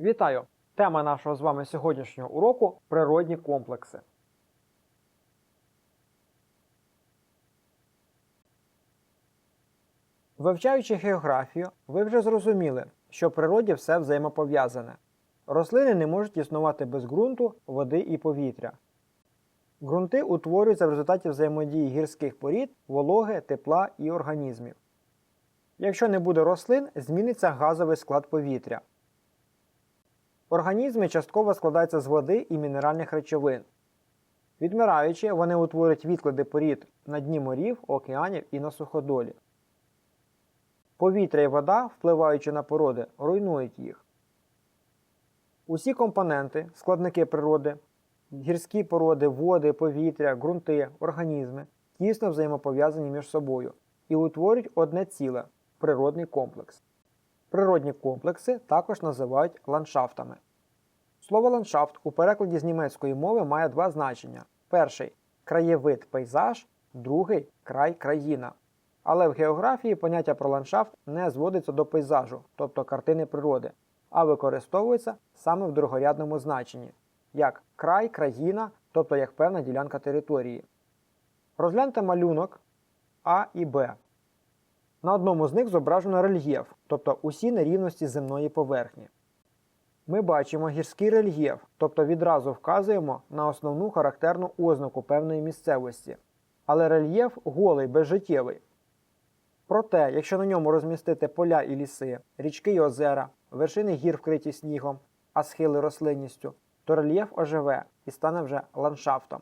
Вітаю! Тема нашого з вами сьогоднішнього уроку природні комплекси. Вивчаючи географію, ви вже зрозуміли, що в природі все взаємопов'язане. Рослини не можуть існувати без ґрунту, води і повітря. Ґрунти утворюються в результаті взаємодії гірських порід, вологи, тепла і організмів. Якщо не буде рослин, зміниться газовий склад повітря. Організми частково складаються з води і мінеральних речовин. Відмираючи, вони утворюють відклади порід на дні морів, океанів і на суходолі. Повітря і вода, впливаючи на породи, руйнують їх. Усі компоненти, складники природи, гірські породи, води, повітря, ґрунти, організми тісно взаємопов'язані між собою і утворюють одне ціле природний комплекс. Природні комплекси також називають ландшафтами. Слово ландшафт у перекладі з німецької мови має два значення: перший краєвид пейзаж, другий край країна. Але в географії поняття про ландшафт не зводиться до пейзажу, тобто картини природи, а використовується саме в другорядному значенні, як край, країна, тобто як певна ділянка території. Розгляньте малюнок А і Б. На одному з них зображено рельєф, тобто усі нерівності земної поверхні. Ми бачимо гірський рельєф, тобто відразу вказуємо на основну характерну ознаку певної місцевості. Але рельєф голий, безжиттєвий. Проте, якщо на ньому розмістити поля і ліси, річки й озера, вершини гір вкриті снігом, а схили рослинністю, то рельєф оживе і стане вже ландшафтом.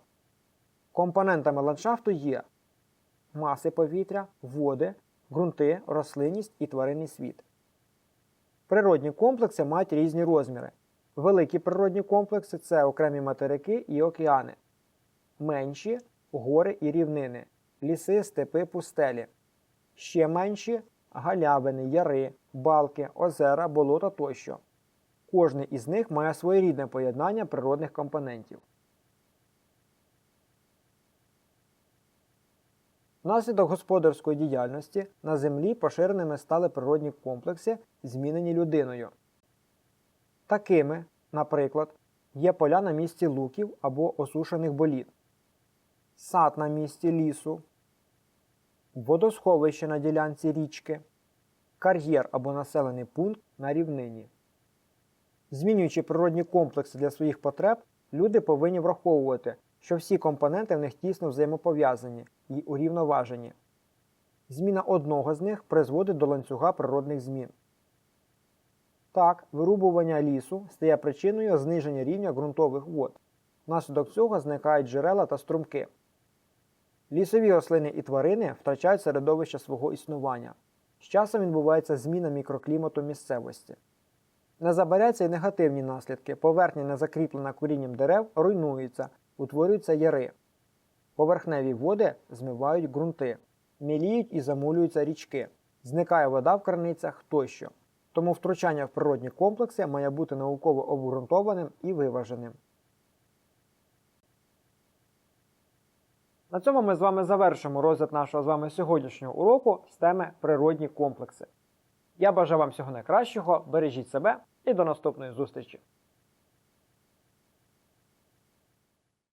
Компонентами ландшафту є маси повітря, води, ґрунти, рослинність і тваринний світ. Природні комплекси мають різні розміри. Великі природні комплекси це окремі материки і океани, менші гори і рівнини, ліси, степи, пустелі, ще менші галявини, яри, балки, озера, болота тощо. Кожний із них має своєрідне поєднання природних компонентів. Внаслідок господарської діяльності на землі поширеними стали природні комплекси, змінені людиною. Такими, наприклад, є поля на місці луків або осушених боліт, сад на місці лісу, водосховище на ділянці річки, кар'єр або населений пункт на рівнині. Змінюючи природні комплекси для своїх потреб, люди повинні враховувати, що всі компоненти в них тісно взаємопов'язані і урівноважені. Зміна одного з них призводить до ланцюга природних змін. Так, вирубування лісу стає причиною зниження рівня ґрунтових вод. Внаслідок цього зникають джерела та струмки. Лісові рослини і тварини втрачають середовище свого існування. З часом відбувається зміна мікроклімату місцевості. Не забаряться й негативні наслідки. Поверхня, не закріплена корінням дерев, руйнується, утворюються яри. Поверхневі води змивають ґрунти, міліють і замулюються річки, зникає вода в краницях тощо. Тому втручання в природні комплекси має бути науково обґрунтованим і виваженим. На цьому ми з вами завершимо розгляд нашого з вами сьогоднішнього уроку з теми природні комплекси. Я бажаю вам всього найкращого, бережіть себе і до наступної зустрічі!